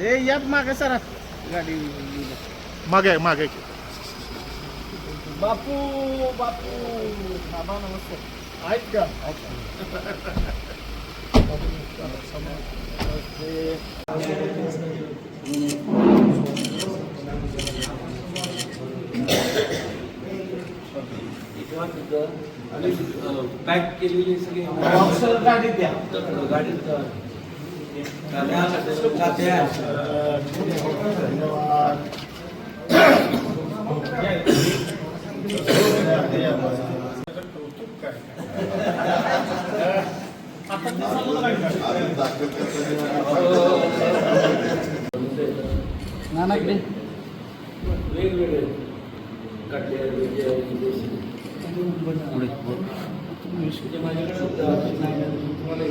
ते या मागे सरा गाडी मागे मागे बापू बापू बाबा नमस्ते आहेत का पॅक केलेली सगळी बॉक्सर गाडी द्या गाडीत कांद्या कांद्या धन्यवाद नानाकडे वेगवेगळे काटल्या वेगळ्या विदेशी म्हणजे माझ्याकडे तुम्हाला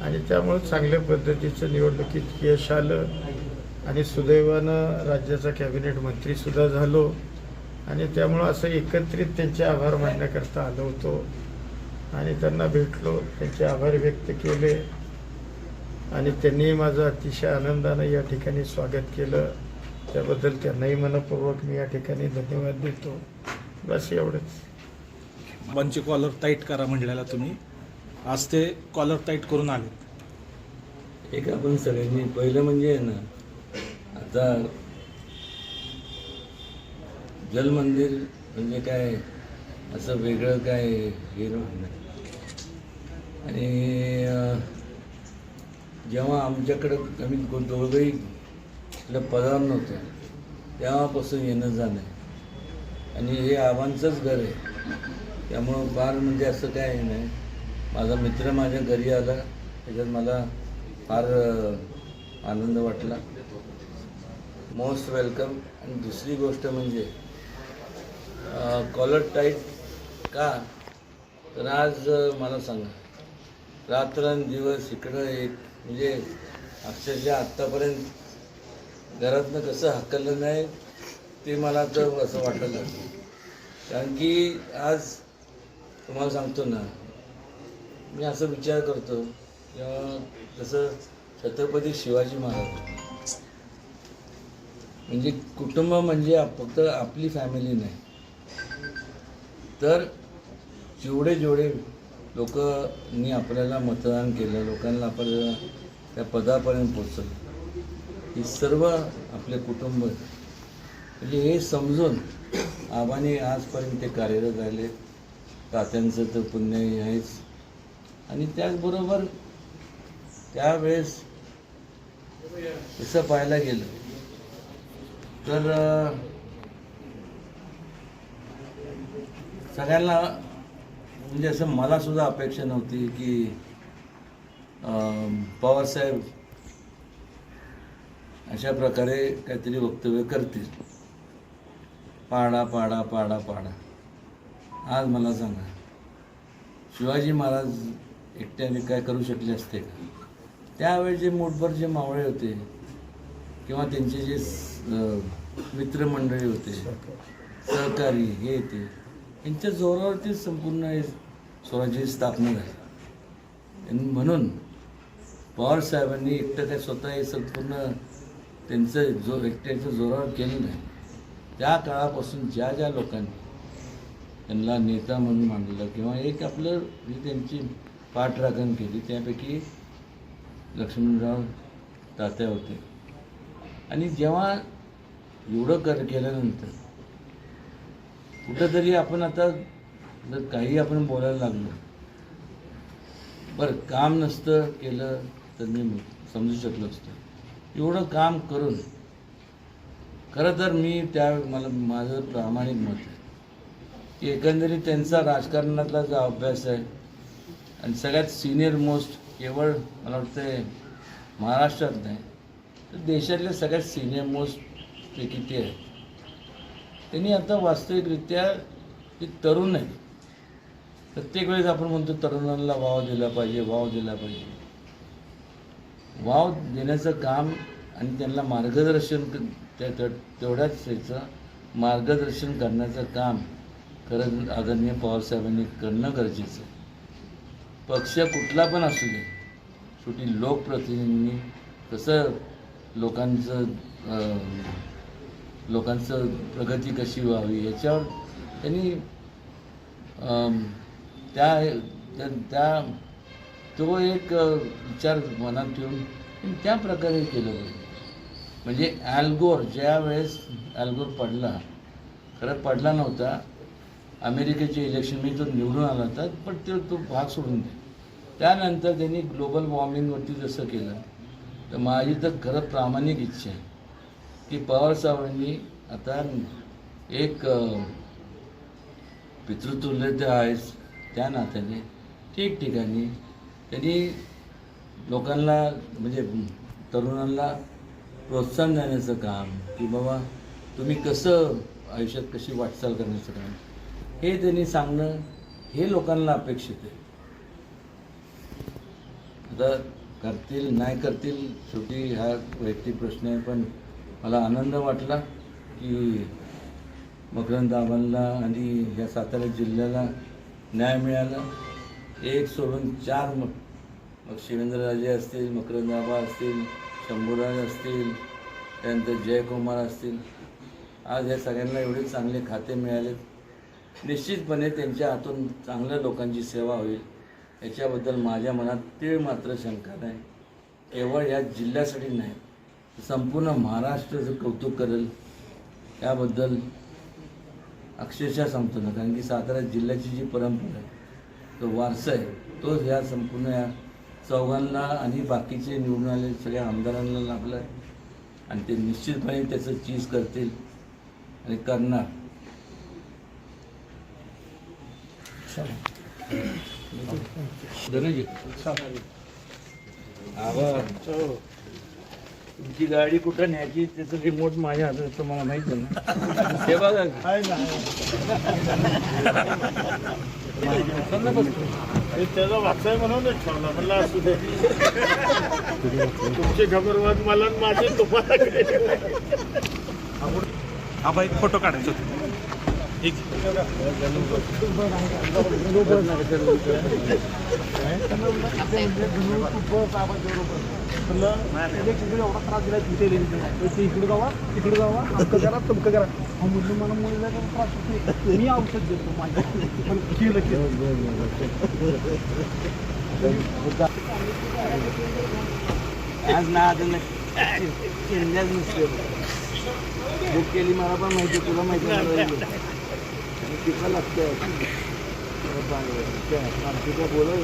आणि त्यामुळे चांगल्या पद्धतीचं निवडणुकीत यश आलं आणि सुदैवानं राज्याचा कॅबिनेट मंत्रीसुद्धा झालो. आणि त्यामुळं असं एकत्रित त्यांचे आभार मानण्याकरता आलो होतो. आणि त्यांना भेटलो त्यांचे आभार व्यक्त केले. आणि त्यांनी माझं अतिशय आनंदानं या ठिकाणी स्वागत केलं. त्याबद्दल त्यांनाही मनपूर्वक मी या ठिकाणी धन्यवाद देतो. बस एवढंच. वनची कॉलर टाईट करा म्हणलेला तुम्ही. आज ते कॉलर टाईट करून आले एक आपण सगळ्यांनी पहिलं म्हणजे आहे ना आता जलमंदिर म्हणजे काय? असं वेगळं काय हे नाही आणि जेव्हा आमच्याकडं कमीत दोघंही आपल्या पदार नव्हतं. तेव्हापासून येणं जाणं आहे आणि हे आव्हानचंच घर आहे. त्यामुळं फार म्हणजे असं काय हे नाही. माझा मित्र माझ्या घरी आला. त्याच्यात मला फार आनंद वाटला. Most welcome. आणि दुसरी गोष्ट म्हणजे कॉलर टाईट का? तर आज मला सांगा. रात्रंदिवस इकडं एक म्हणजे अक्षरशः आत्तापर्यंत घरातनं कसं हकललं नाही ते मला तर असं वाटायला लागलं कारण की आज तुम्हाला सांगतो ना मी असं विचार करतो किंवा जसं छत्रपती शिवाजी महाराज. म्हणजे कुटुंब म्हणजे फक्त आपली फॅमिली नाही. तर जेवढे जेवढे लोकांनी आपल्याला मतदान केलं लोकांना आपल्याला त्या पदापर्यंत पोचलं ही सर्व आपले कुटुंब म्हणजे हे समजून आबाने आजपर्यंत ते कार्यरत राहिले. तात्यांचं तर पुण्य आहेच. आणि त्याचबरोबर त्यावेळेस तसं पाहायला गेलं तर सगळ्यांना म्हणजे असं मला सुद्धा अपेक्षा नव्हती की पवारसाहेब अशा प्रकारे काहीतरी वक्तव्य करतील. पाडा पाडा पाडा पाडा. आज मला सांगा शिवाजी महाराज एकट्याने काय करू शकले असते का? त्यावेळी जे मोठभर जे मावळे होते किंवा त्यांचे जे मित्रमंडळी होते सहकारी हे ते यांच्या जोरावरती संपूर्ण हे स्वराज्याची स्थापना झाली. आणि म्हणून पवार साहेबांनी एकटं काय स्वतः हे संपूर्ण त्यांचं जो एकट्याच्या जोरावर केलं नाही. त्या काळापासून ज्या ज्या लोकांनी त्यांना नेता म्हणून मानलं किंवा एक आपलं जी त्यांची पाठराखण केली त्यापैकी लक्ष्मणराव तात्या होते. आणि जेव्हा एवढं कर केल्यानंतर कुठंतरी आपण आता जर काही आपण बोलायला लागलो बरं काम नसतं केलं तर मी समजू शकलो असतं. एवढं काम करून खरं तर मी त्या मला माझं प्रामाणिक मत आहे. की एकंदरीत त्यांचा राजकारणातला जो अभ्यास आहे आणि सगळ्यात सिनियर मोस्ट केवळ मला वाटतं महाराष्ट्रात नाही तर देशातले सगळ्यात सिनियर मोस्ट पैकी ते आहे. त्यांनी आता वास्तविकरित्या ते तरुण आहे प्रत्येक वेळेस आपण म्हणतो तरुणांना वाव दिला पाहिजे वाव दिला पाहिजे. वाव देण्याचं काम आणि त्यांना मार्गदर्शन त्या तेवढ्याच त्याचं मार्गदर्शन करण्याचं काम खरंच आदरणीय पवारसाहेबांनी करणं गरजेचं. आहे पक्ष कुठला पण असू दे शेवटी लोकप्रतिनिधींनी कसं लोकांचं लोकांचं प्रगती कशी व्हावी याच्यावर त्यांनी त्या त्या- त्या तो एक विचार मनात ठेवून त्या प्रकारे केलं पाहिजे म्हणजे ॲल्गोर ज्या वेळेस ॲल्गोर पडला खरं पडला नव्हता अमेरिकेचे इलेक्शन मी तो निवडून आला होता पण तो तो भाग सोडून दे. त्यानंतर त्यांनी ग्लोबल वॉर्मिंगवरती जसं केलं तर माझी तर खरं प्रामाणिक इच्छा आहे. की पवारसाहेबांनी आता एक पितृतुल्य आहेच त्या नात्याने ठिकठिकाणी त्यांनी लोकांना म्हणजे तरुणांना प्रोत्साहन देण्याचं काम की बाबा तुम्ही कसं आयुष्यात कशी वाटचाल करण्याचं काम हे त्यांनी सांगणं हे लोकांना अपेक्षित आहे. आता करतील नाही करतील शेवटी हा वैयक्तिक प्रश्न आहे पण मला आनंद वाटला की मकरंद आबांना आणि या सातारा जिल्ह्याला न्याय मिळाला. एक सोडून चार मग मग शिवेंद्रराजे असतील मकरंद दाबा असतील शंभूराज असतील त्यानंतर जयकुमार असतील. आज या सगळ्यांना एवढे चांगले खाते मिळाले. निश्चितपणे त्यांच्या हातून चांगल्या लोकांची सेवा होईल. याच्याबद्दल माझ्या मनात तीळ मात्र शंका नाही. केवळ या जिल्ह्यासाठी नाही संपूर्ण महाराष्ट्राचं कौतुक करेल. याबद्दल अक्षरशः सांगतो ना कारण की सातारा जिल्ह्याची जी परंपरा आहे तो वारसा आहे तोच ह्या संपूर्ण या चौघांना आणि बाकीचे निवडून आलेले सगळ्या आमदारांना लाभला आहे आणि ते निश्चितपणे त्याचं चीज करतील आणि करणार. धनंजय. आबा तुमची गाडी कुठं न्यायची त्याचं रिमोट माझ्या हातात आहे, तुम्हाला माहीत आहे ना हे बघा हे त्याचा वाचाय म्हणून ठेवला म्हणला असू दे. तुमची खबरवाद मला माझे तुम्हाला काय? आबा एक फोटो काढायचा होता. एक एवढा त्रास दिला तिथे इकडे जावा तिकडे जावा अमकं करा तमकं करा हा मुलं मला मुलीला काही त्रास होत नाही मी औषध देतो माझ्या पण केलं केलं आज ना आता चिंध्याच नसते बुक केली मला पण माहिती तुला माहिती मला तिथं लागतं तिथं बोलव